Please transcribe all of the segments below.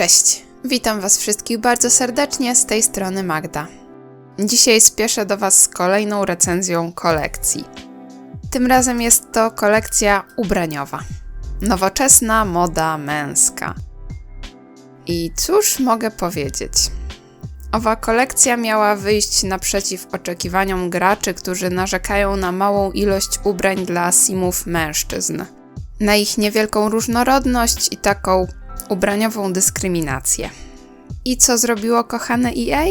Cześć, witam Was wszystkich bardzo serdecznie z tej strony Magda. Dzisiaj spieszę do Was z kolejną recenzją kolekcji. Tym razem jest to kolekcja ubraniowa. Nowoczesna moda męska. I cóż mogę powiedzieć? Owa kolekcja miała wyjść naprzeciw oczekiwaniom graczy, którzy narzekają na małą ilość ubrań dla simów mężczyzn. Na ich niewielką różnorodność i taką ubraniową dyskryminację. I co zrobiło kochane EA?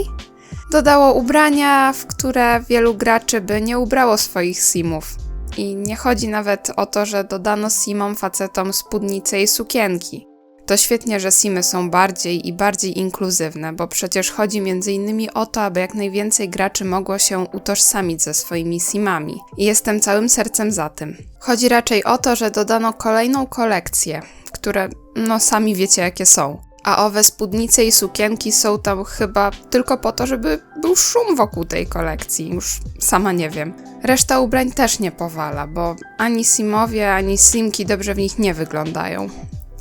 Dodało ubrania, w które wielu graczy by nie ubrało swoich simów. I nie chodzi nawet o to, że dodano simom facetom spódnice i sukienki. To świetnie, że simy są bardziej i bardziej inkluzywne, bo przecież chodzi m.in. o to, aby jak najwięcej graczy mogło się utożsamić ze swoimi simami. I jestem całym sercem za tym. Chodzi raczej o to, że dodano kolejną kolekcję, które no sami wiecie jakie są. A owe spódnice i sukienki są tam chyba tylko po to, żeby był szum wokół tej kolekcji. Już sama nie wiem. Reszta ubrań też nie powala, bo ani simowie, ani simki dobrze w nich nie wyglądają.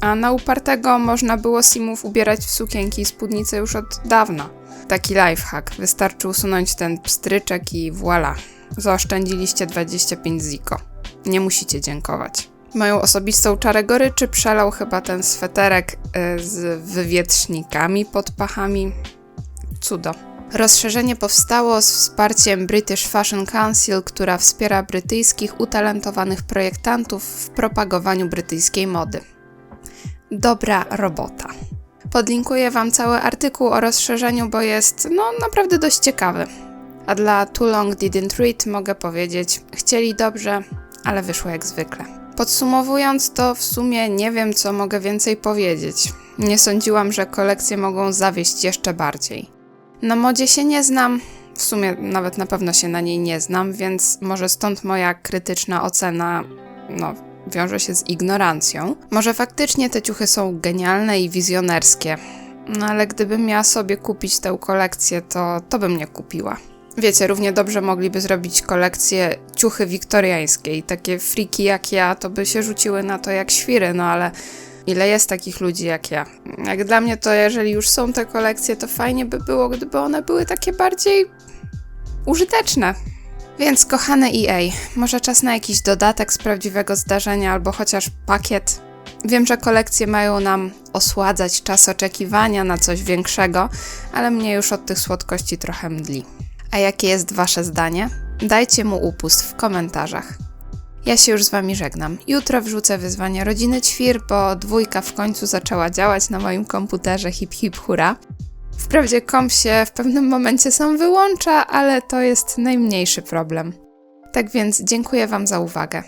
A na upartego można było simów ubierać w sukienki i spódnice już od dawna. Taki lifehack. Wystarczy usunąć ten pstryczek i voilà. Zaoszczędziliście 25 ziko. Nie musicie dziękować. Moją osobistą czarę goryczy przelał chyba ten sweterek y, z wywietrznikami pod pachami. Cudo. Rozszerzenie powstało z wsparciem British Fashion Council, która wspiera brytyjskich utalentowanych projektantów w propagowaniu brytyjskiej mody. Dobra robota. Podlinkuję Wam cały artykuł o rozszerzeniu, bo jest no naprawdę dość ciekawy. A dla Too Long Didn't Read mogę powiedzieć, chcieli dobrze, ale wyszło jak zwykle. Podsumowując, to w sumie nie wiem, co mogę więcej powiedzieć. Nie sądziłam, że kolekcje mogą zawieść jeszcze bardziej. Na modzie się nie znam, w sumie nawet na pewno się na niej nie znam, więc może stąd moja krytyczna ocena, no, wiąże się z ignorancją. Może faktycznie te ciuchy są genialne i wizjonerskie, no ale gdybym miała sobie kupić tę kolekcję, to, to bym nie kupiła. Wiecie, równie dobrze mogliby zrobić kolekcję ciuchy wiktoriańskie i takie friki jak ja, to by się rzuciły na to jak świry, no ale ile jest takich ludzi jak ja? Jak dla mnie to, jeżeli już są te kolekcje, to fajnie by było, gdyby one były takie bardziej użyteczne. Więc kochane EA, może czas na jakiś dodatek z prawdziwego zdarzenia albo chociaż pakiet. Wiem, że kolekcje mają nam osładzać czas oczekiwania na coś większego, ale mnie już od tych słodkości trochę mdli. A jakie jest Wasze zdanie? Dajcie mu upust w komentarzach. Ja się już z Wami żegnam. Jutro wrzucę wyzwanie rodziny ćwir, bo dwójka w końcu zaczęła działać na moim komputerze hip hip hura. Wprawdzie komp się w pewnym momencie sam wyłącza, ale to jest najmniejszy problem. Tak więc dziękuję Wam za uwagę.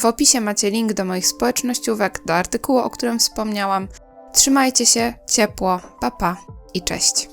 W opisie macie link do moich społecznościówek, do artykułu, o którym wspomniałam. Trzymajcie się, ciepło, papa pa i cześć.